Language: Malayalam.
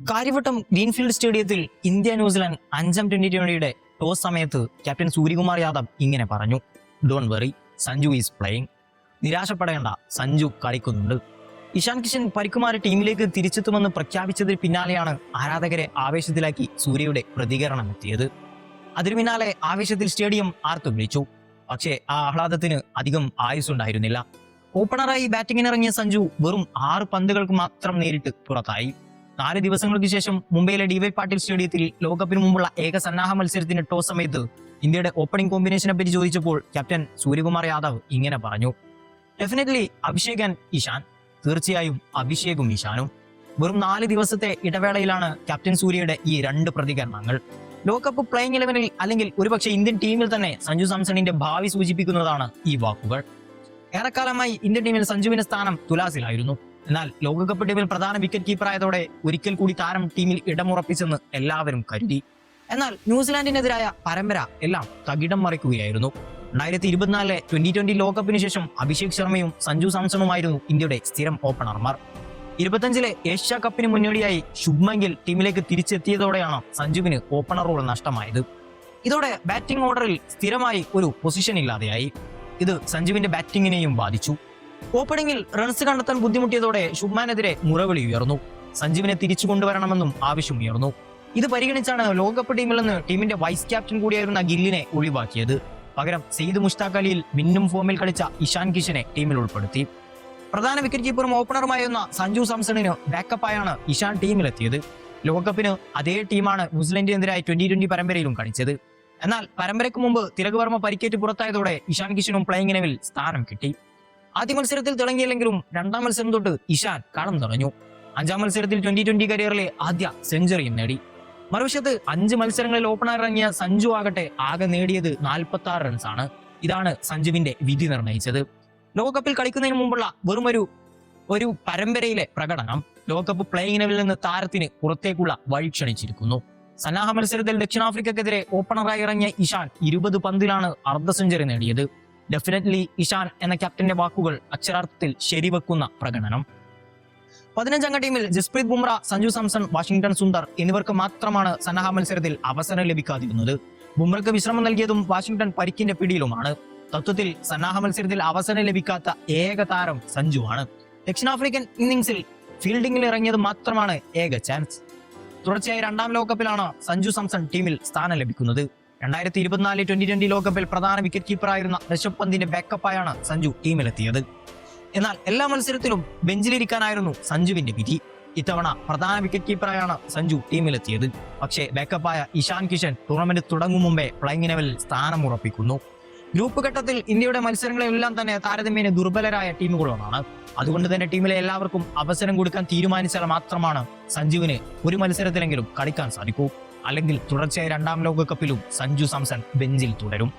കാര്യവട്ടം ഗ്രീൻഫീൽഡ് സ്റ്റേഡിയത്തിൽ ഇന്ത്യ ന്യൂസിലാൻഡ് അഞ്ചാം ട്വന്റി ട്വന്റിയുടെ ടോസ് സമയത്ത് ക്യാപ്റ്റൻ സൂര്യകുമാർ യാദവ് ഇങ്ങനെ പറഞ്ഞു. Don't worry Sanju is playing നിരാശപ്പെടേണ്ട Sanju കളിക്കുന്നുണ്ട്. ഇഷാൻ കിഷൻ പരിക്കുമാരെ ടീമിലേക്ക് തിരിച്ചെത്തുമെന്ന് പ്രഖ്യാപിച്ചതിന് പിന്നാലെയാണ് ആരാധകരെ ആവേശത്തിലാക്കി സൂര്യയുടെ പ്രതികരണം എത്തിയത്. അതിനു പിന്നാലെ ആവേശത്തിൽ സ്റ്റേഡിയം ആർത്തു വിളിച്ചു. പക്ഷേ ആ ആഹ്ലാദത്തിന് അധികം ആയുസ്സുണ്ടായിരുന്നില്ല. ഓപ്പണറായി ബാറ്റിംഗിനിറങ്ങിയ സഞ്ജു വെറും ആറ് പന്തുകൾക്ക് മാത്രം നേരിട്ട് പുറത്തായി. നാല് ദിവസങ്ങൾക്ക് ശേഷം മുംബൈയിലെ ഡിവൈ പാട്ടീൽ സ്റ്റേഡിയത്തിൽ ലോകകപ്പിന് മുമ്പുള്ള ഏക സന്നാഹ മത്സരത്തിന്റെ ടോസ് സമയത്ത് ഇന്ത്യയുടെ ഓപ്പണിംഗ് കോമ്പിനേഷനെ പറ്റി ചോദിച്ചപ്പോൾ ക്യാപ്റ്റൻ സൂര്യകുമാർ യാദവ് ഇങ്ങനെ പറഞ്ഞു. Definitely Abhishek and Ishan. തീർച്ചയായും അഭിഷേകും ഇഷാനും. വെറും നാല് ദിവസത്തെ ഇടവേളയിലാണ് ക്യാപ്റ്റൻ സൂര്യയുടെ ഈ രണ്ട് പ്രതികരണങ്ങൾ. ലോകകപ്പ് പ്ലേയിങ് ഇലവനിൽ അല്ലെങ്കിൽ ഒരുപക്ഷെ ഇന്ത്യൻ ടീമിൽ തന്നെ സഞ്ജു സാംസണിന്റെ ഭാവി സൂചിപ്പിക്കുന്നതാണ് ഈ വാക്കുകൾ. ഏറെക്കാലമായി ഇന്ത്യൻ ടീമിൽ സഞ്ജുവിന്റെ സ്ഥാനം തുലാസിലായിരുന്നു. എന്നാൽ ലോകകപ്പ് ടീമിൽ പ്രധാന വിക്കറ്റ് കീപ്പറായതോടെ ഒരിക്കൽ കൂടി താരം ടീമിൽ ഇടമുറപ്പിച്ചെന്ന് എല്ലാവരും കരുതി. എന്നാൽ ന്യൂസിലാൻഡിനെതിരായ പരമ്പര എല്ലാം തകിടം മറിക്കുകയായിരുന്നു. രണ്ടായിരത്തി ഇരുപത്തിനാലിലെ ട്വന്റി ട്വന്റി ലോകകപ്പിന് ശേഷം അഭിഷേക് ശർമ്മയും സഞ്ജു സാംസണുമായിരുന്നു ഇന്ത്യയുടെ സ്ഥിരം ഓപ്പണർമാർ. ഇരുപത്തഞ്ചിലെ ഏഷ്യ കപ്പിന് മുന്നോടിയായി ശുഭ്മെങ്കിൽ ടീമിലേക്ക് തിരിച്ചെത്തിയതോടെയാണ് സഞ്ജുവിന് ഓപ്പണർ റോൾ നഷ്ടമായത്. ഇതോടെ ബാറ്റിംഗ് ഓർഡറിൽ സ്ഥിരമായി ഒരു പൊസിഷൻ ഇല്ലാതെയായി. ഇത് സഞ്ജുവിന്റെ ബാറ്റിംഗിനെയും ബാധിച്ചു. ഓപ്പണിംഗിൽ റൺസ് കണ്ടെത്താൻ ബുദ്ധിമുട്ടിയതോടെ ശുഭ്മാനെതിരെ മുറവിളി ഉയർന്നു. സഞ്ജീവിനെ തിരിച്ചു കൊണ്ടുവരണമെന്നും ആവശ്യമുയർന്നു ഇത് പരിഗണിച്ചാണ് ലോകകപ്പ് ടീമിൽ നിന്ന് ടീമിന്റെ വൈസ് ക്യാപ്റ്റൻ കൂടിയായിരുന്ന ഗില്ലിനെ ഒഴിവാക്കിയത്. പകരം സെയ്ദ് മുഷ്താഖ് അലിയിൽ മിന്നും ഫോമിൽ കളിച്ച ഇഷാൻ കിഷനെ ടീമിൽ ഉൾപ്പെടുത്തി. പ്രധാന വിക്കറ്റ് കീപ്പറും ഓപ്പണറുമായിരുന്ന സഞ്ജു സാംസണിന് ബാക്കപ്പായാണ് ഇഷാൻ ടീമിലെത്തിയത്. ലോകകപ്പിന് അതേ ടീമാണ് ന്യൂസിലൻഡിനെതിരായി ട്വന്റി ട്വന്റി പരമ്പരയിലും കളിച്ചത്. എന്നാൽ പരമ്പരയ്ക്ക് മുമ്പ് തിലക് വർമ്മ പരിക്കേറ്റ് പുറത്തായതോടെ ഇഷാൻ കിഷനും പ്ലേയിങ് ഇലവിൽ സ്ഥാനം കിട്ടി. ആദ്യ മത്സരത്തിൽ തിളങ്ങിയില്ലെങ്കിലും രണ്ടാം മത്സരം തൊട്ട് ഇഷാൻ കളം തുടങ്ങി അഞ്ചാം മത്സരത്തിൽ ട്വന്റി ട്വന്റി കരിയറിലെ ആദ്യ സെഞ്ചുറിയും നേടി. മറുവശത്ത് അഞ്ച് മത്സരങ്ങളിൽ ഓപ്പണർ ഇറങ്ങിയ സഞ്ജു ആകട്ടെ ആകെ നേടിയത് നാൽപ്പത്തി ആറ് റൺസാണ് ഇതാണ് സഞ്ജുവിന്റെ വിധി നിർണയിച്ചത് ലോകകപ്പിൽ കളിക്കുന്നതിന് മുമ്പുള്ള വെറുമൊരു ഒരു പരമ്പരയിലെ പ്രകടനം ലോകകപ്പ് പ്ലേയിങ് ലെവലിൽ നിന്ന് താരത്തിന് പുറത്തേക്കുള്ള വഴി ക്ഷണിച്ചിരിക്കുന്നു. സന്നാഹ മത്സരത്തിൽ ദക്ഷിണാഫ്രിക്കക്കെതിരെ ഓപ്പണറായി ഇറങ്ങിയ ഇഷാൻ ഇരുപത് പന്തിലാണ് അർദ്ധ സെഞ്ചുറി നേടിയത്. ഡെഫിനറ്റ്ലി ഇഷാൻ എന്ന ക്യാപ്റ്റന്റെ വാക്കുകൾ അക്ഷരാർത്ഥത്തിൽ ശരിവെക്കുന്ന പ്രകടനം. പതിനഞ്ചംഗ ടീമിൽ ജസ്പ്രീത് ബുംറ സഞ്ജു സാംസൺ വാഷിംഗ്ടൺ സുന്ദർ എന്നിവർക്ക് മാത്രമാണ് സന്നാഹ മത്സരത്തിൽ അവസരം ലഭിക്കാതിരുന്നത്. ബുംറയ്ക്ക് വിശ്രമം നൽകിയതും വാഷിംഗ്ടൺ പരിക്കിന്റെ പിടിയിലുമാണ്. തത്വത്തിൽ സന്നാഹ മത്സരത്തിൽ അവസരം ലഭിക്കാത്ത ഏക താരം സഞ്ജുവാണ്. ദക്ഷിണാഫ്രിക്കൻ ഇന്നിംഗ്സിൽ ഫീൽഡിംഗിൽ ഇറങ്ങിയത് മാത്രമാണ് ഏക ചാൻസ് തുടർച്ചയായി രണ്ടാം ലോകകപ്പിലാണ് സഞ്ജു സാംസൺ ടീമിൽ സ്ഥാനം ലഭിക്കുന്നത്. രണ്ടായിരത്തി ഇരുപത്തിനാല് ട്വന്റി ട്വന്റി ലോകകപ്പിൽ പ്രധാന വിക്കറ്റ് കീപ്പറായിരുന്ന ഋഷഭ് പന്തിന്റെ ബാക്കപ്പായാണ് സഞ്ജു ടീമിലെത്തിയത് എന്നാൽ എല്ലാ മത്സരത്തിലും ബെഞ്ചിലിരിക്കാനായിരുന്നു സഞ്ജുവിന്റെ വിധി. ഇത്തവണ പ്രധാന വിക്കറ്റ് കീപ്പറായാണ് സഞ്ജു ടീമിലെത്തിയത് പക്ഷേ ബാക്കപ്പായ ഇഷാൻ കിഷൻ ടൂർണമെന്റ് തുടങ്ങും മുമ്പേ പ്ലയിങ് ലെവലിൽ സ്ഥാനം ഉറപ്പിക്കുന്നു. ഗ്രൂപ്പ് ഘട്ടത്തിൽ ഇന്ത്യയുടെ മത്സരങ്ങളെല്ലാം തന്നെ താരതമ്യേന ദുർബലരായ ടീമുകളോടാണ് അതുകൊണ്ട് തന്നെ ടീമിലെ എല്ലാവർക്കും അവസരം കൊടുക്കാൻ തീരുമാനിച്ചാൽ മാത്രമാണ് സഞ്ജുവിന് ഒരു മത്സരത്തിലെങ്കിലും കളിക്കാൻ സാധിക്കൂ. അല്ലെങ്കിൽ തുടർച്ചയായ രണ്ടാം ലോകകപ്പിലും സഞ്ജു സാംസൺ ബെഞ്ചിൽ തുടരും.